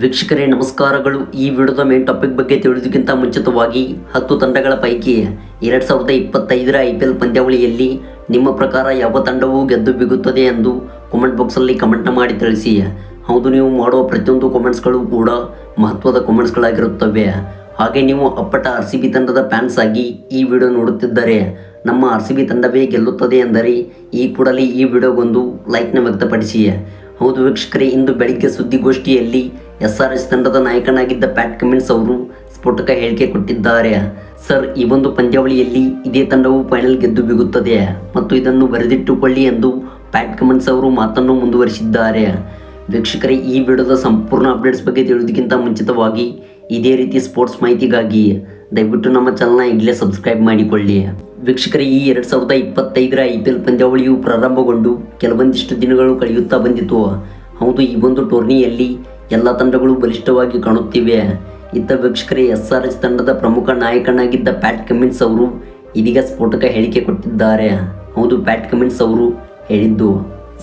ವೀಕ್ಷಕರೇ, ನಮಸ್ಕಾರಗಳು. ಈ ವಿಡಿಯೋದ ಮೇನ್ ಟಾಪಿಕ್ ಬಗ್ಗೆ ತಿಳಿದಕ್ಕಿಂತ ಮುಂಚಿತವಾಗಿ ಹತ್ತು ತಂಡಗಳ ಪೈಕಿ ಎರಡು ಸಾವಿರದ ಇಪ್ಪತ್ತೈದರ ಐ ಪಿ ಎಲ್ ಪಂದ್ಯಾವಳಿಯಲ್ಲಿ ನಿಮ್ಮ ಪ್ರಕಾರ ಯಾವ ತಂಡವು ಗೆದ್ದು ಬಿಗುತ್ತದೆ ಎಂದು ಕಾಮೆಂಟ್ ಬಾಕ್ಸಲ್ಲಿ ಕಮೆಂಟ್ನ ಮಾಡಿ ತಿಳಿಸಿ. ಹೌದು, ನೀವು ಮಾಡುವ ಪ್ರತಿಯೊಂದು ಕಮೆಂಟ್ಸ್ಗಳು ಕೂಡ ಮಹತ್ವದ ಕಮೆಂಟ್ಸ್ಗಳಾಗಿರುತ್ತವೆ ಹಾಗೆ ನೀವು ಅಪ್ಪಟ ಆರ್ ಸಿ ಬಿ ತಂಡದ ಫ್ಯಾನ್ಸ್ ಆಗಿ ಈ ವಿಡಿಯೋ ನೋಡುತ್ತಿದ್ದರೆ ನಮ್ಮ ಆರ್ ಸಿ ಬಿ ತಂಡವೇ ಗೆಲ್ಲುತ್ತದೆ ಎಂದರೆ ಈ ಕೂಡಲೇ ಈ ವಿಡಿಯೋಗೊಂದು ಲೈಕ್ನ ವ್ಯಕ್ತಪಡಿಸಿ. ಹೌದು ವೀಕ್ಷಕರೇ, ಇಂದು ಬೆಳಿಗ್ಗೆ ಸುದ್ದಿಗೋಷ್ಠಿಯಲ್ಲಿ ಎಸ್ ಆರ್ ಎಸ್ ತಂಡದ ನಾಯಕನಾಗಿದ್ದ ಪ್ಯಾಟ್ ಕಮಿನ್ಸ್ ಅವರು ಸ್ಫೋಟಕ ಹೇಳಿಕೆ ಕೊಟ್ಟಿದ್ದಾರೆ. ಸರ್, ಈ ಒಂದು ಪಂದ್ಯಾವಳಿಯಲ್ಲಿ ಇದೇ ತಂಡವು ಫೈನಲ್ ಗೆದ್ದು ಬಿಗುತ್ತದೆ ಮತ್ತು ಇದನ್ನು ಬರೆದಿಟ್ಟುಕೊಳ್ಳಿ ಎಂದು ಪ್ಯಾಟ್ ಕಮಿನ್ಸ್ ಅವರು ಮಾತನ್ನು ಮುಂದುವರಿಸಿದ್ದಾರೆ. ವೀಕ್ಷಕರೇ, ಈ ವಿಡಿಯೋದ ಸಂಪೂರ್ಣ ಅಪ್ಡೇಟ್ಸ್ ಬಗ್ಗೆ ತಿಳಿಯೋದಕ್ಕಿಂತ ಮುಂಚಿತವಾಗಿ ಇದೇ ರೀತಿ ಸ್ಪೋರ್ಟ್ಸ್ ಮಾಹಿತಿಗಾಗಿ ದಯವಿಟ್ಟು ನಮ್ಮ ಚಾನಲ್ನ ಈಗಲೇ ಸಬ್ಸ್ಕ್ರೈಬ್ ಮಾಡಿಕೊಳ್ಳಿ. ವೀಕ್ಷಕರೇ, ಈ ಎರಡು ಸಾವಿರದ ಇಪ್ಪತ್ತೈದರ ಐ ಪಿ ಎಲ್ ಪಂದ್ಯಾವಳಿಯು ಪ್ರಾರಂಭಗೊಂಡು ಕೆಲವೊಂದಿಷ್ಟು ದಿನಗಳು ಕಳೆಯುತ್ತಾ ಬಂದಿತು. ಹೌದು, ಈ ಒಂದು ಟೂರ್ನಿಯಲ್ಲಿ ಎಲ್ಲ ತಂಡಗಳು ಬಲಿಷ್ಠವಾಗಿ ಕಾಣುತ್ತಿವೆ. ಇತ್ತ ವೀಕ್ಷಕರೇ, ಎಸ್ ಆರ್ ಎಸ್ ತಂಡದ ಪ್ರಮುಖ ನಾಯಕನಾಗಿದ್ದ ಪ್ಯಾಟ್ ಕಮಿನ್ಸ್ ಅವರು ಇದೀಗ ಸ್ಫೋಟಕ ಹೇಳಿಕೆ ಕೊಟ್ಟಿದ್ದಾರೆ. ಹೌದು, ಪ್ಯಾಟ್ ಕಮಿನ್ಸ್ ಅವರು ಹೇಳಿದ್ದು.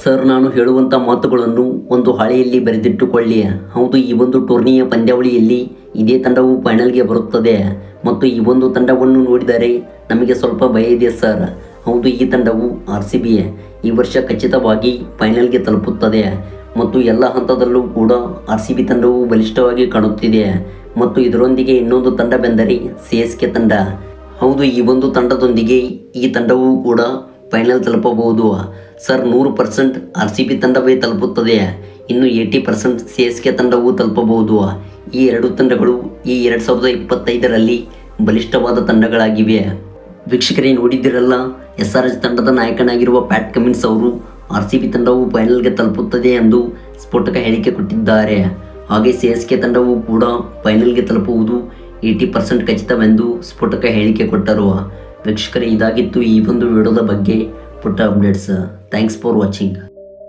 ಸರ್, ನಾನು ಹೇಳುವಂಥ ಮಾತುಗಳನ್ನು ಒಂದು ಹಾಳೆಯಲ್ಲಿ ಬರೆದಿಟ್ಟುಕೊಳ್ಳಿ. ಹೌದು, ಈ ಒಂದು ಟೂರ್ನಿಯ ಪಂದ್ಯಾವಳಿಯಲ್ಲಿ ಇದೇ ತಂಡವು ಫೈನಲ್ಗೆ ಬರುತ್ತದೆ. ಮತ್ತು ಈ ಒಂದು ತಂಡವನ್ನು ನೋಡಿದರೆ ನಮಗೆ ಸ್ವಲ್ಪ ಭಯ ಇದೆ ಸರ್ ಹೌದು, ಈ ತಂಡವು ಆರ್ ಸಿ ಬಿ ಈ ವರ್ಷ ಖಚಿತವಾಗಿ ಫೈನಲ್ಗೆ ತಲುಪುತ್ತದೆ. ಮತ್ತು ಎಲ್ಲ ಹಂತದಲ್ಲೂ ಕೂಡ ಆರ್ ಸಿ ಬಿ ತಂಡವು ಬಲಿಷ್ಠವಾಗಿ ಕಾಣುತ್ತಿದೆ. ಮತ್ತು ಇದರೊಂದಿಗೆ ಇನ್ನೊಂದು ತಂಡವೆಂದರೆ ಸಿ ಎಸ್ ಕೆ ತಂಡ. ಹೌದು, ಈ ಒಂದು ತಂಡದೊಂದಿಗೆ ಈ ತಂಡವು ಕೂಡ ಫೈನಲ್ ತಲುಪಬಹುದು. ಸರ್ ನೂರು ಪರ್ಸೆಂಟ್ ಆರ್ ಸಿ ಬಿ ತಂಡವೇ ತಲುಪುತ್ತದೆ. ಇನ್ನು eighty percent C S K ತಂಡವು ತಲುಪಬಹುದು. ಈ ಎರಡು ತಂಡಗಳು ಈ ಎರಡು ಸಾವಿರದ ಇಪ್ಪತ್ತೈದರಲ್ಲಿ ಬಲಿಷ್ಠವಾದ ತಂಡಗಳಾಗಿವೆ. ವೀಕ್ಷಕರೇ, ನೋಡಿದ್ದಿರಲ್ಲ ಎಸ್ ಆರ್ ಎಸ್ ತಂಡದ ನಾಯಕನಾಗಿರುವ ಪ್ಯಾಟ್ ಕಮಿನ್ಸ್ ಅವರು ಆರ್ ಸಿ ಬಿ ತಂಡವು ಫೈನಲ್ಗೆ ತಲುಪುತ್ತದೆ ಎಂದು ಸ್ಫೋಟಕ ಹೇಳಿಕೆ ಕೊಟ್ಟಿದ್ದಾರೆ. ಹಾಗೆ ಸಿ ಎಸ್ ಕೆ ತಂಡವು ಕೂಡ ಫೈನಲ್ಗೆ ತಲುಪುವುದು ಏಯ್ಟಿ ಪರ್ಸೆಂಟ್ ಖಚಿತವೆಂದು ಸ್ಫೋಟಕ ಹೇಳಿಕೆ ಕೊಟ್ಟರು. ವೀಕ್ಷಕರೇ, ಇದಾಗಿತ್ತು ಈ ಒಂದು ವಿಡಿಯೋದ ಬಗ್ಗೆ ಪುಟ್ಟ ಅಪ್ಡೇಟ್ಸ್. Thanks for watching.